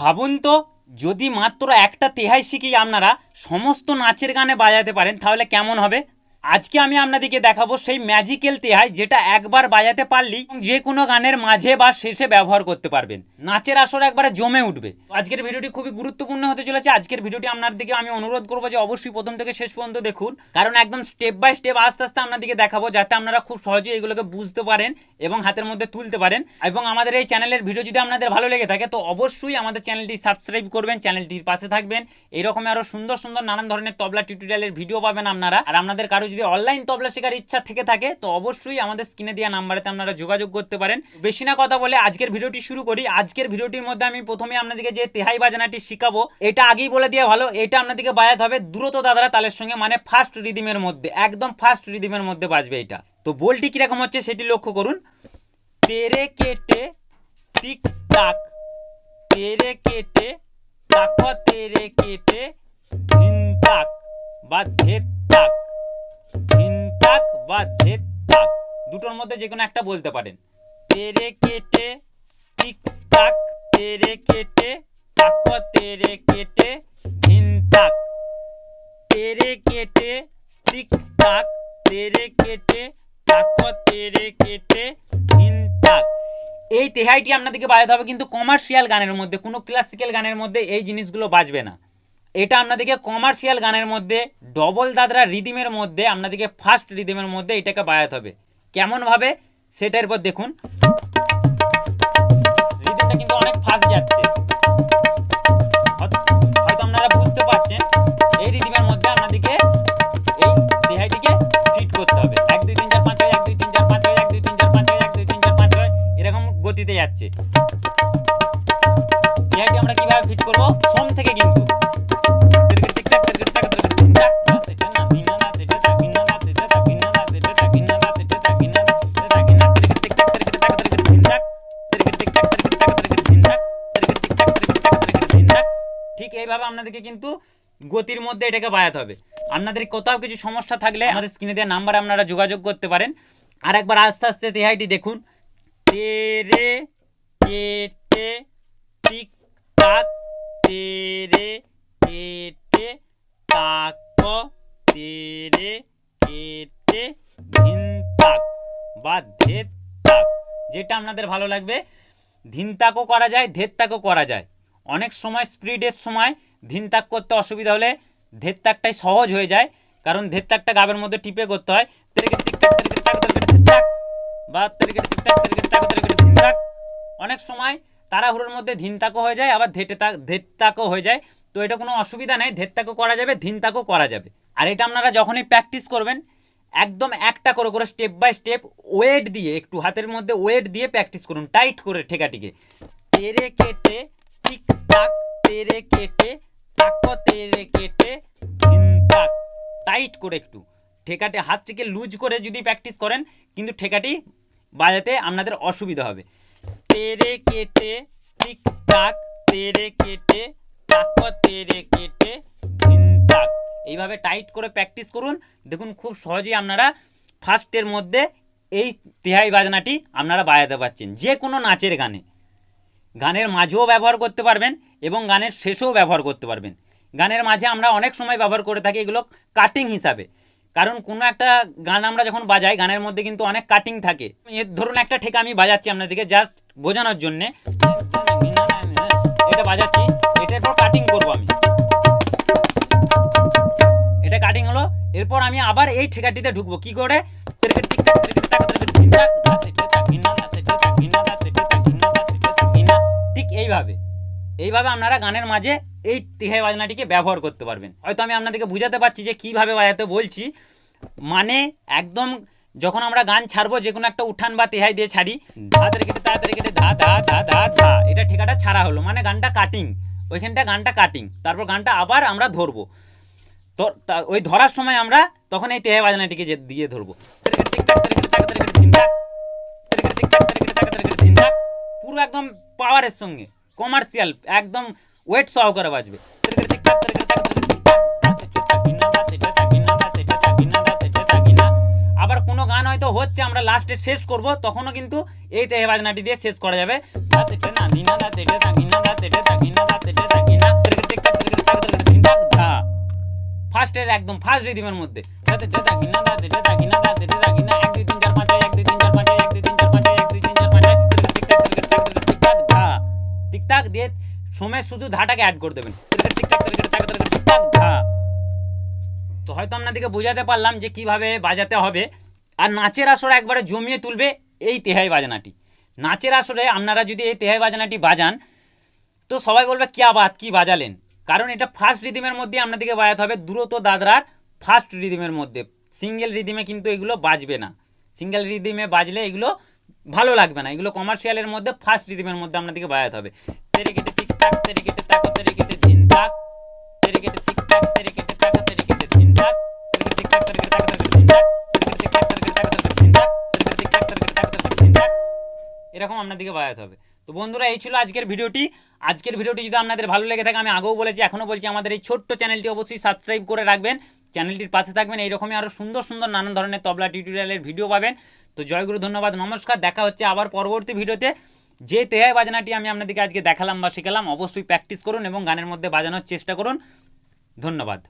ভাবুন তো, যদি মাত্র একটা তেহাই শিখেই আপনারা, সমস্ত নাচের গানে বাজাতে পারেন, তাহলে কেমন হবে? আজকে আমি আপনাদেরকে দেখাবো সেই ম্যাজিক্যাল তেহাই যেটা একবার বাজাতে পারলেই যে কোনো গানের মাঝে বা শেষে ব্যবহার করতে পারবেন। নাচের আসর একবারে জমে উঠবে। আজকের ভিডিওটি খুবই গুরুত্বপূর্ণ হতে চলেছে। আজকের ভিডিওটি আপনার দিকে আমি অনুরোধ করব যে অবশ্যই প্রথম থেকে শেষ পর্যন্ত দেখুন। কারণ একদম স্টেপ বাই স্টেপ আস্তে আস্তে আপনাদেরকে দেখাবো যাতে আপনারা খুব সহজেই এগুলোকে বুঝতে পারেন এবং হাতের মধ্যে তুলতে পারেন। এবং আমাদের এই চ্যানেলের ভিডিও যদি আপনাদের ভালো লেগে থাকে, তো অবশ্যই আমাদের চ্যানেলটি সাবস্ক্রাইব করবেন, চ্যানেলটির পাশে থাকবেন। এরকম আরও সুন্দর সুন্দর নানান ধরনের তবলা টিউটোরিয়ালের ভিডিও পাবেন আপনারা। আর আপনাদের কারও যদি অনলাইন তবলা শেখার ইচ্ছা থেকে থাকে, তো অবশ্যই আমাদের স্ক্রিনে দেওয়া নাম্বারেতে আপনারা যোগাযোগ করতে পারেন। বেশি না কথা বলে আজকের ভিডিওটি শুরু করি। আজকের ভিডিওটির মধ্যে আমি প্রথমে আপনাদেরকে যে তেহাই বাজানাটি শিখাবো, এটা আগেই বলে দেওয়া ভালো। এটা আপনাদেরকে বাজাতে হবে দ্রুত দাদারা তালের সঙ্গে মানে ফার্স্ট রিদিমের মধ্যে, একদম ফার্স্ট রিদিমের মধ্যে বাজবে এটা। তো বলটি কীরকম হচ্ছে সেটি লক্ষ্য করুন। তেরে কেটে টিক টাক, তেরে কেটে টাক তেরে কেটে, ধিন তাক বা ধেত তাক তাক বা ধেত তাক দুটোর মধ্যে যে কোনো একটা বলতে পারেন। তেরে কেটে, টিক টাক, তেরে কেটে, টাক তেরে কেটে ধিন তাক তেরে কেটে, টিক টাক, তেরে কেটে, টাক তেরে কেটে ধিন তাক এই তেহাইটি আপনাদেরকে বাজাতে হবে, কিন্তু কমার্শিয়াল গানের মধ্যে, কোনো ক্লাসিক্যাল গানের মধ্যে এই জিনিসগুলো বাজবে না। এটা আপনাদেরকে কমার্শিয়াল গানের মধ্যে ডবল দাদরা রিদিমের মধ্যে, আপনাদেরকে ফার্স্ট রিদিমের মধ্যে এটাকে বাজাতে হবে। কেমনভাবে সেটার পর দেখুন। রিদিমটা কিন্তু অনেক ফাস্ট যাচ্ছে। হয়তো আপনারা বুঝতে পারছেন, এই রিদিমের মধ্যে আপনাদেরকে এই দেহাইটিকে ফিট করতে হবে। এক, দুই, তিন, চার, পাঁচ, ছয়, এক, দুই, তিন, চার, পাঁচ, ছয়, এক, দুই, তিন, চার, পাঁচ, ছয়, এক, দুই, তিন, চার, পাঁচ, ছয়, এরকম গতিতে যাচ্ছে। দেহাইটি আমরা কীভাবে ফিট করব? সোম থেকে কিন্তু। ঠিক এইভাবে আপনাদেরকে কিন্তু গতির মধ্যে এটাকে বাজাতে হবে। আপনাদের কোথাও কিছু সমস্যা থাকলে আমাদের স্ক্রিনে দেওয়া নাম্বারে আপনারা যোগাযোগ করতে পারেন। আর একবার আস্তে আস্তে তেহাইটি দেখুন। তেরে কেটে টিক কেটে তাক কেটে ধিন তাক বা ধেত যেটা আপনাদের ভালো লাগবে, ধিন তাকও করা যায়, ধেত তাকও করা যায়। অনেক সময় স্পিডের সময় ধিন তাক করতে অসুবিধা হলে ধেত তাকটাই সহজ হয়ে যায়। কারণ ধের তাকটা গাবের মধ্যে টিপে করতে হয়। বা অনেক সময় তাড়াহুড়োর মধ্যে ধিন তাকও হয়ে যায়, আবার ধেটে তাক ধেত তাকও হয়ে যায়। তো এটা কোনো অসুবিধা নেই ধেত তাকও করা যাবে, ধিন তাকও করা যাবে। আর এটা আপনারা যখনই প্র্যাকটিস করবেন, একদম একটা করে করে স্টেপ বাই স্টেপ ওয়েট দিয়ে, একটু হাতের মধ্যে ওয়েট দিয়ে প্র্যাকটিস করুন, টাইট করে, ঠেকাটিকে। তেরে কেটে টিক টাক তেরে কেটে, টাক তেরে কেটে ধিন তাক টাইট করে একটু। ঠেকাটে হাতটিকে লুজ করে যদি প্র্যাকটিস করেন, কিন্তু ঠেকাটি বাজাতে আপনাদের অসুবিধা হবে। তেরে কেটে টিক টাক তেরে কেটে, টাক তেরে কেটে ধিন তাক এইভাবে টাইট করে প্র্যাকটিস করুন। দেখুন খুব সহজেই আপনারা ফার্স্টের মধ্যে এই তেহাই বাজনাটি আপনারা বাজাতে পারছেন। যে কোনো নাচের গানে। গানের মাঝেও ব্যবহার করতে পারবেন এবং গানের শেষেও ব্যবহার করতে পারবেন। গানের মাঝে আমরা অনেক সময় ব্যবহার করে থাকি এগুলো কাটিং হিসাবে। কারণ কোনো একটা গান আমরা যখন বাজাই, গানের মধ্যে কিন্তু অনেক কাটিং থাকে। এর ধরুন একটা ঠেকা আমি বাজাচ্ছি আপনাদেরকে জাস্ট বোঝানোর জন্যে। এটা বাজাচ্ছি, এটার পর কাটিং করব আমি। এটা কাটিং হলো, এরপর আমি আবার এই ঠেকাটিতে ঢুকবো। কি করে? এইভাবে আপনারা গানের মাঝে এই তিহাই বাজনাটিকে ব্যবহার করতে পারবেন। হয়তো আমি আপনাদেরকে বুঝাতে পারছি যে কীভাবে বাজাতে বলছি। মানে একদম যখন আমরা গান ছাড়বো যে কোনো একটা উঠান বা তেহাই দিয়ে ছাড়ি, ধা কেটে, তা তেরে কেটে, ধা ধা ধা ধা ধা, এটা ঠিকাটা ছাড়া হলো। মানে গানটা কাটিং ওইখানটা গানটা কাটিং তারপর গানটা আবার আমরা ধরবো। তো ওই ধরার সময় আমরা তখন এই তেহাই বাজনাটিকে দিয়ে ধরবো। পুরো একদম পাওয়ারের সঙ্গে। কমার্শিয়াল একদম ওয়েট সহকারে বাজবে। আবার কোনো গান হয়তো হচ্ছে, আমরা লাস্টে শেষ করব, তখনও কিন্তু এই তেহে বাজনাটি দিয়ে শেষ করা যাবে। ফার্স্টের একদম ফার্স্ট রিদিমের মধ্যে। সময় শুধু ধাটাকে অ্যাড করে দেবেন তো হয়তো আপনাদেরকে বোঝাতে পারলাম যে কীভাবে বাজাতে হবে আর নাচের আসরে একবারে জমিয়ে তুলবে এই তেহাই বাজনাটি নাচের আসরে আপনারা যদি এই তেহাই বাজনাটি বাজান তো সবাই বলবে কিয়া বাত কি বাজালেন কারণ এটা ফার্স্ট রিদিমের মধ্যে আপনাদেরকে বাজাতে হবে দ্রুত দাদরার ফার্স্ট রিদিমের মধ্যে সিঙ্গেল রিদিমে কিন্তু এগুলো বাজবে না সিঙ্গেল রিদিমে বাজলে এগুলো ভালো লাগবে না এগুলো কমার্শিয়ালের মধ্যে ফার্স্ট রিদিমের মধ্যে আপনাদেরকে বাজাতে হবে তাকো তেরে কেটে এরকম আপনাদেরকে বাজাতে হবে তো বন্ধুরা এই ছিল আজকের ভিডিওটি আজকের ভিডিওটি যদি আপনাদের ভালো লেগে থাকে আমি আগেও বলেছি এখনও বলছি আমাদের এই ছোট্ট চ্যানেলটি অবশ্যই সাবস্ক্রাইব করে রাখবেন চ্যানেলটির পাশে থাকবেন এইরকমই আরও সুন্দর সুন্দর নানান ধরনের তবলা টিউটোরিয়ালের ভিডিও পাবেন তো জয়গুরু ধন্যবাদ নমস্কার দেখা হচ্ছে আবার পরবর্তী ভিডিওতে যে তেহাই বাজনাটি আমি আপনাদেরকে আজকে দেখালাম বা শেখালাম, অবশ্যই প্র্যাকটিস করুন এবং গানের মধ্যে বাজানোর চেষ্টা করুন। ধন্যবাদ।